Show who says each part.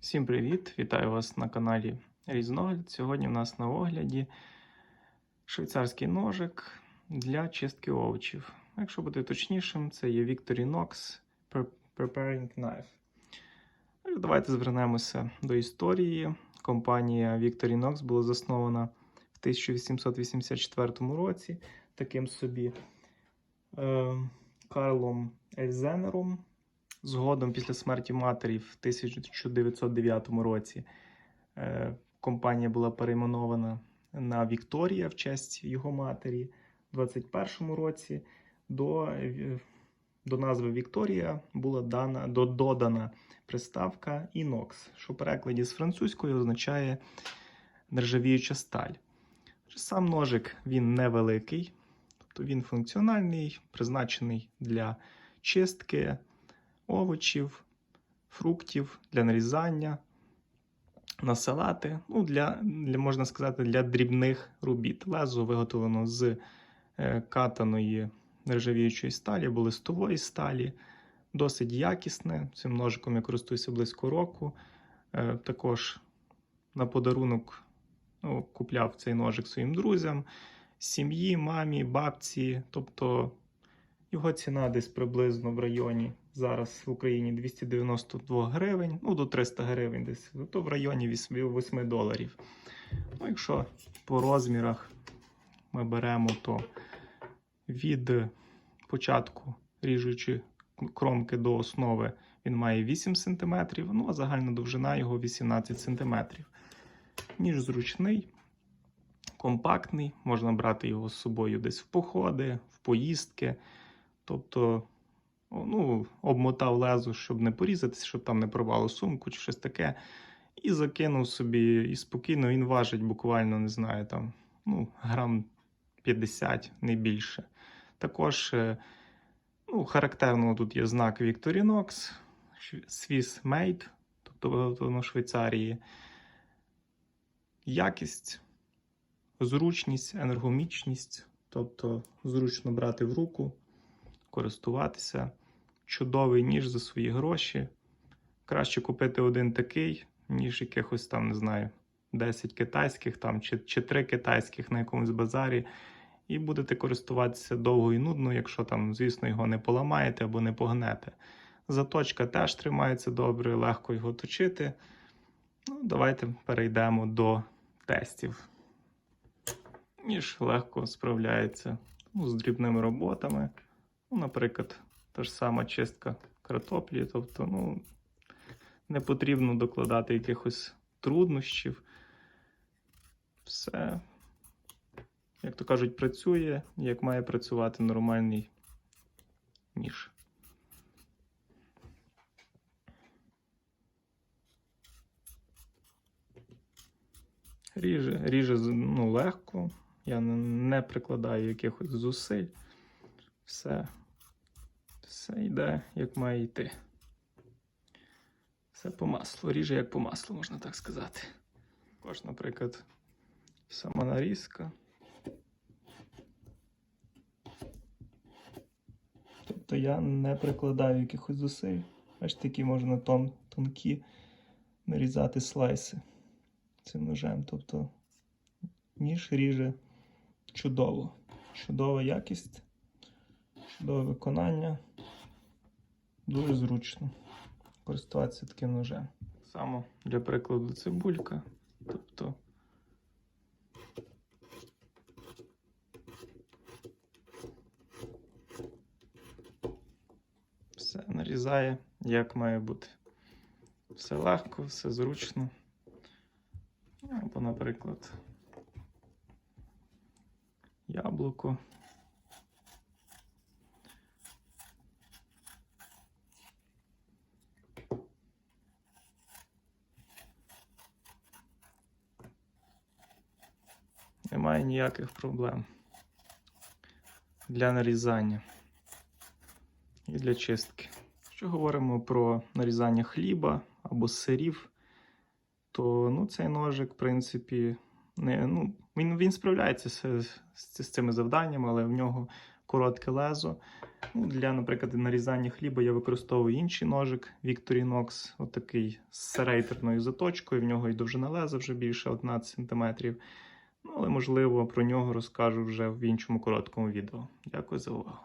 Speaker 1: Всім привіт! Вітаю вас на каналі Різногляд. Сьогодні у нас на огляді швейцарський ножик для чистки овочів. Якщо бути точнішим, це є Victorinox Pre- Preparing Knife. Ну Давайте звернемося до історії. Компанія Victorinox була заснована в 1884 році таким собі е, Карлом Ельзенером. Згодом, після смерті матері в 1909 році, е, компанія була перейменована на Вікторія в честь його матері. У 21 році до, е, до назви Вікторія була дана, до, додана приставка Inox, що в перекладі з французької означає нержавіюча сталь. Сам ножик він невеликий, тобто він функціональний, призначений для чистки овочів, фруктів для нарізання, на салати, ну, для, для, можна сказати, для дрібних робіт. Лезо виготовлено з е, катаної нержавіючої сталі або листової сталі. Досить якісне. Цим ножиком я користуюся близько року. Е, також на подарунок ну, купляв цей ножик своїм друзям, сім'ї, мамі, бабці. Тобто його ціна десь приблизно в районі зараз в Україні 292 гривень, ну до 300 гривень десь, то в районі 8 8 доларів. Ну, якщо по розмірах ми беремо, то від початку ріжучи кромки до основи він має 8 см, ну а загальна довжина його 18 см. Ніж зручний, компактний, можна брати його з собою десь в походи, в поїздки. Тобто, ну, обмотав лезо, щоб не порізатися, щоб там не порвало сумку чи щось таке. І закинув собі, і спокійно він важить буквально, не знаю, там, ну, грам 50, не більше. Також е, ну, характерно тут є знак Victorinox, Swiss Made, тобто в Швейцарії. Якість, зручність, енергомічність, тобто зручно брати в руку користуватися. Чудовий ніж за свої гроші. Краще купити один такий, ніж якихось там, не знаю, 10 китайських там, чи, чи 3 китайських на якомусь базарі. І будете користуватися довго і нудно, якщо там, звісно, його не поламаєте або не погнете. Заточка теж тримається добре, легко його точити. Ну, Давайте перейдемо до тестів. Ніж легко справляється ну, з дрібними роботами. Ну, наприклад, та ж сама чистка картоплі, тобто, ну, не потрібно докладати якихось труднощів. Все, як то кажуть, працює, як має працювати нормальний ніж. Ріже, ріже ну, легко, я не, прикладаю якихось зусиль. Все, все йде, як має йти. Все по маслу. Ріже як по маслу, можна так сказати. Також, наприклад, сама нарізка. Тобто я не прикладаю якихось зусиль. Аж такі можна тон, тонкі нарізати слайси цим ножем. Тобто ніж ріже чудово. Чудова якість. Чудове виконання. Дуже зручно користуватися таким ножем. Само для прикладу цибулька. Тобто все нарізає, як має бути. Все легко, все зручно. Або, наприклад, яблуко. Немає ніяких проблем для нарізання і для чистки. Якщо говоримо про нарізання хліба або сирів, то ну, цей ножик, в принципі, не, ну, він, він справляється з, з, з цими завданнями, але в нього коротке лезо. Ну, для, наприклад, нарізання хліба я використовую інший ножик Victorinox, отакий з серейтерною заточкою. В нього і довжина леза вже більше 11 см. Ну, але можливо про нього розкажу вже в іншому короткому відео. Дякую за увагу.